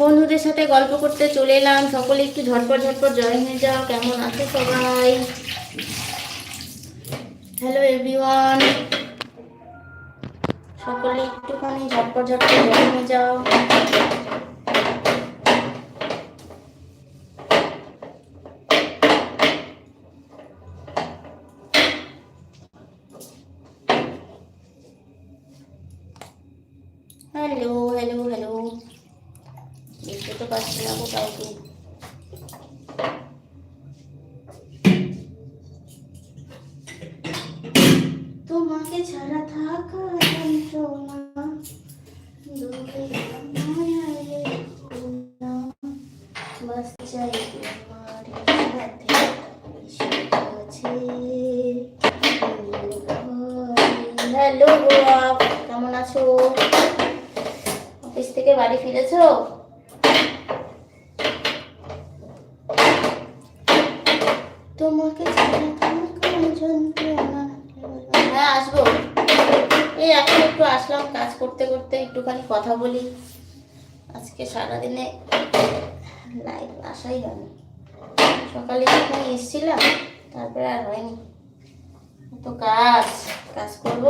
বন্ধুদের সাথে গল্প করতে চলে এলাম। সকলে একটু ঝটপট ঝটপট জয়েন হয়ে যাও। কেমন আছে সবাই? হ্যালো এভরিওয়ান সকলে একটুখানি ঝটপট ঝটপট জয়েন হয়ে যাও। হ্যালো হ্যালো হ্যালো দেখতে তো পাচ্ছি না কাউকে তোমাকে ছাড়া থাকা হ্যালো গোয়া কেমন আছো? অফিস থেকে বাড়ি ফিরেছো? তোমাকে হ্যাঁ আসব। এই, এখন একটু আসলাম কাজ করতে করতে, একটুখানি কথা বলি। আজকে সারাদিনে লাইভ আসাই হয়নি। সকালে যখন এসেছিলাম, তারপরে আর হয়নি। তো কাজ কাজ করব